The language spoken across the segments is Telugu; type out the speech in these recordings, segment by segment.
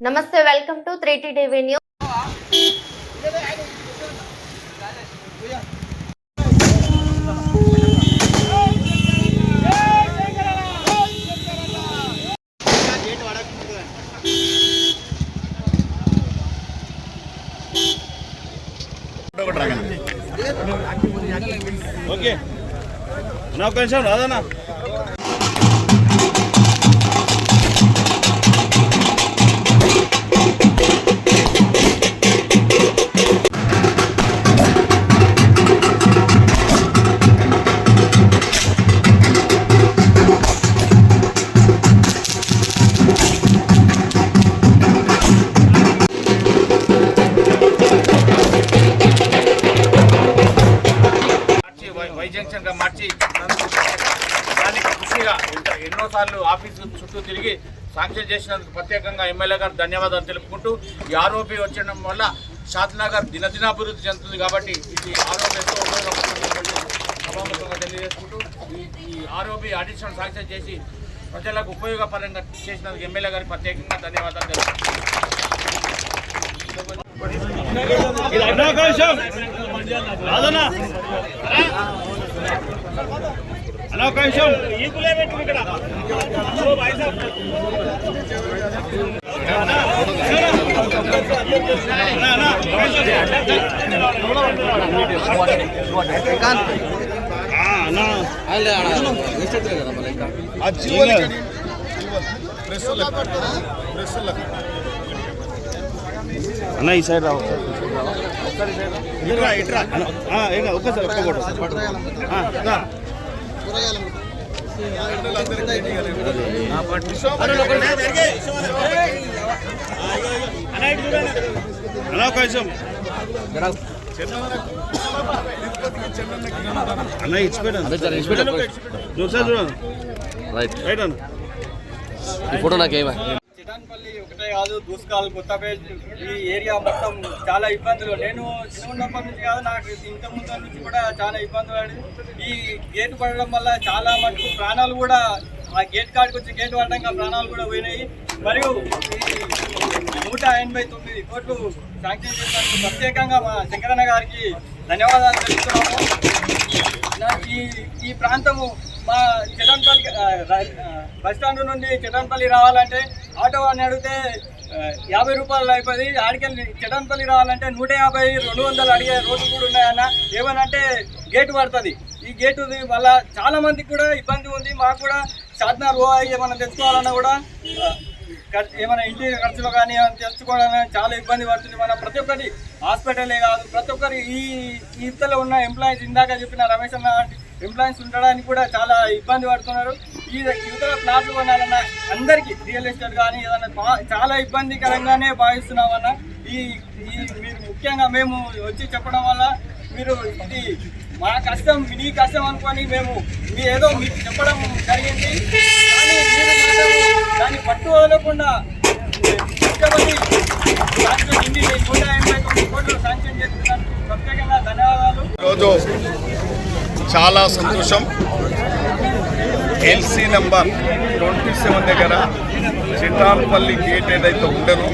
నమస్తే welcome to three T TV news. Okay. నా ఒక నిమిషం రాదన్నా. ఇంత ఆఫీసు చుట్టూ తిరిగి శాంక్షన్ చేసినందుకు ప్రత్యేకంగా ఎమ్మెల్యే గారు ధన్యవాదాలు తెలుపుకుంటూ ఈ ఆరోపి వచ్చడం వల్ల షాద్నగర్ దినదినాభివృద్ధి చెందుతుంది కాబట్టి ఇది ఆరోపి ఎంతో ఉపయోగపడుతుంది సభాముఖంగా తెలియజేసుకుంటూ ఈ ఈ ఆరోపి అడిషనల్ శాంక్షన్ చేసి ప్రజలకు ఉపయోగపరంగా చేసినందుకు ఎమ్మెల్యే గారికి ప్రత్యేకంగా ధన్యవాదాలు తెలుపుకుంటున్నాను నా ఒక నిమిషం. అన్న ఒక నిమిషం. అన్నా, ఈ సైడ్ రావు ఇట్రా ఇట్రా ఒక్కసారి ఒక్క దా. అన్న ఇచ్చిపోయాను చూడండి రైట్ రైట్ అన్న ఈ ఫోటో నాకేమా? చిటాన్పల్లి ఒకటే కాదు దూసుకాలు కొత్తపేట ఈ ఏరియా మొత్తం చాలా ఇబ్బందులు. నేను చిన్నప్పటి నుంచి కాదు నాకు ఇంత ముందు నుంచి కూడా చాలా ఇబ్బందులు పడి ఈ గేట్ పడడం వల్ల చాలా మటుకు ప్రాణాలు కూడా ఆ గేట్ కాడికి వచ్చి గేట్ పడడం ప్రాణాలు కూడా పోయినాయి. మరియు ఈ నూట ఎనభై తొమ్మిది కోట్లు శాంక్షన్ చేసినందుకు ప్రత్యేకంగా మా శంకరన్న గారికి ధన్యవాదాలు తెలుపుతున్నాము. నా- ఈ ఈ ప్రాంతము మా చిటన్పల్లి బస్ స్టాండ్ నుండి చిటన్పల్లి రావాలంటే ఆటో అని అడిగితే యాభై రూపాయలు అయిపోయింది. ఆడికెళ్ళి చెడంపల్లి రావాలంటే నూట యాభై రెండు వందలు అడిగే రోడ్లు కూడా ఉన్నాయన్న. ఏమనంటే గేటు పడుతుంది. ఈ గేటు వల్ల చాలా మందికి కూడా ఇబ్బంది ఉంది. మాకు కూడా సాధనాలు పోయి ఏమైనా తెచ్చుకోవాలన్నా కూడా ఏమైనా ఇంటి ఖర్చులు కానీ ఏమైనా చాలా ఇబ్బంది పడుతుంది. మన ప్రతి ఒక్కరి హాస్పిటలే కాదు. ప్రతి ఒక్కరి ఈ ఈ ఇతలో ఉన్న ఎంప్లాయీస్ ఇందాక చెప్పిన రమేష్ అన్న ఎంప్లాయీస్ ఉండడానికి కూడా చాలా ఇబ్బంది పడుతున్నారు. ఈ యువతల ప్లాట్లు కొనాలన్న అందరికీ రియల్ ఎస్టేట్ కానీ ఏదైనా చాలా ఇబ్బందికరంగానే భావిస్తున్నామన్న ఈ ఈ మీరు ముఖ్యంగా మేము వచ్చి చెప్పడం వల్ల మీరు ఇది మా కష్టం మీ కష్టం అనుకొని మేము మీ ఏదో మీకు చెప్పడం జరిగింది. కానీ మీరు దాన్ని పట్టు వదలకుండా ముఖ్యమంత్రి శాంక్షన్ ఇన్ని నూట ఎనభై తొమ్మిది కోట్లు శాంక్షన్ చేస్తున్నందుకు ప్రత్యేకంగా ధన్యవాదాలు. ఈరోజు చాలా సంతోషం. ఎల్సీ నెంబర్ ట్వంటీ సెవెన్ దగ్గర చిటాన్పల్లి గేట్ ఏదైతే ఉండనో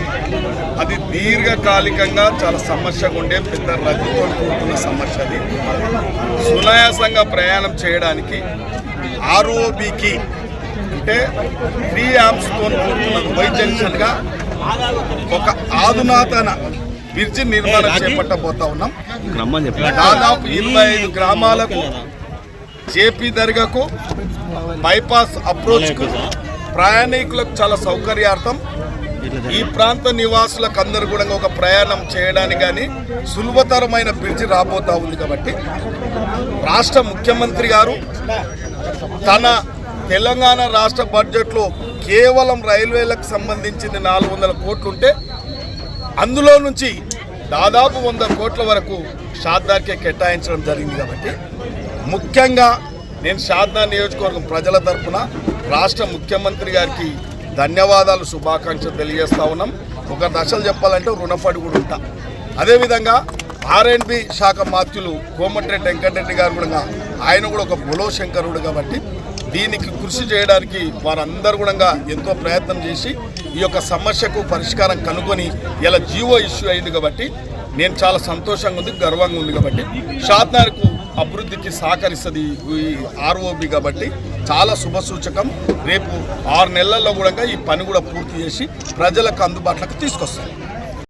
అది దీర్ఘకాలికంగా చాలా సమస్యగా ఉండే పెద్ద రద్దుతో కూడుకున్న సమస్య అది. సునాయాసంగా ప్రయాణం చేయడానికి ఆర్ఓబికి అంటే త్రీ యామ్స్తో కూడుకున్న వై జంక్షన్గా ఒక ఆధునాతన బ్రిడ్జి నిర్మాణం చేపట్టబోతా ఉన్నాం. దాదాపు ఇరవై ఐదు గ్రామాలకు జేపీ దర్గాకు బైపాస్ అప్రోచ్ ప్రయాణికులకు చాలా సౌకర్యార్థం. ఈ ప్రాంత నివాసులకు అందరు కూడా ఒక ప్రయాణం చేయడానికి కానీ సులభతరమైన బ్రిడ్జి రాబోతా ఉంది కాబట్టి రాష్ట్ర ముఖ్యమంత్రి గారు తన తెలంగాణ రాష్ట్ర బడ్జెట్లో కేవలం రైల్వేలకు సంబంధించింది నాలుగు వందల కోట్లు ఉంటే అందులో నుంచి దాదాపు వంద కోట్ల వరకు షాద్నార్కే కేటాయించడం జరిగింది కాబట్టి ముఖ్యంగా నేను షాద్దా నియోజకవర్గం ప్రజల తరఫున రాష్ట్ర ముఖ్యమంత్రి గారికి ధన్యవాదాలు శుభాకాంక్షలు తెలియజేస్తా ఉన్నాం. ఒక దశలు చెప్పాలంటే రుణపడి కూడా ఉంటా. అదేవిధంగా ఆర్ఎండ్బి శాఖ మాత్యులు కోమటిరెడ్డి వెంకటరెడ్డి గారు కూడా ఆయన కూడా ఒక బులో శంకరుడు కాబట్టి దీనికి కృషి చేయడానికి వారందరూ కూడా ఎంతో ప్రయత్నం చేసి ఈ యొక్క సమస్యకు పరిష్కారం కనుగొని ఇలా జీవో ఇష్యూ అయింది కాబట్టి నేను చాలా సంతోషంగా ఉంది గర్వంగా ఉంది కాబట్టి. షాద్నార్కు అభివృద్ధికి సహకరిస్తుంది ఈ ఆర్ఓబి కాబట్టి చాలా శుభసూచకం రేపు ఆరు నెలల్లో కూడా ఈ పని కూడా పూర్తి చేసి ప్రజలకు అందుబాటులోకి తీసుకొస్తాను.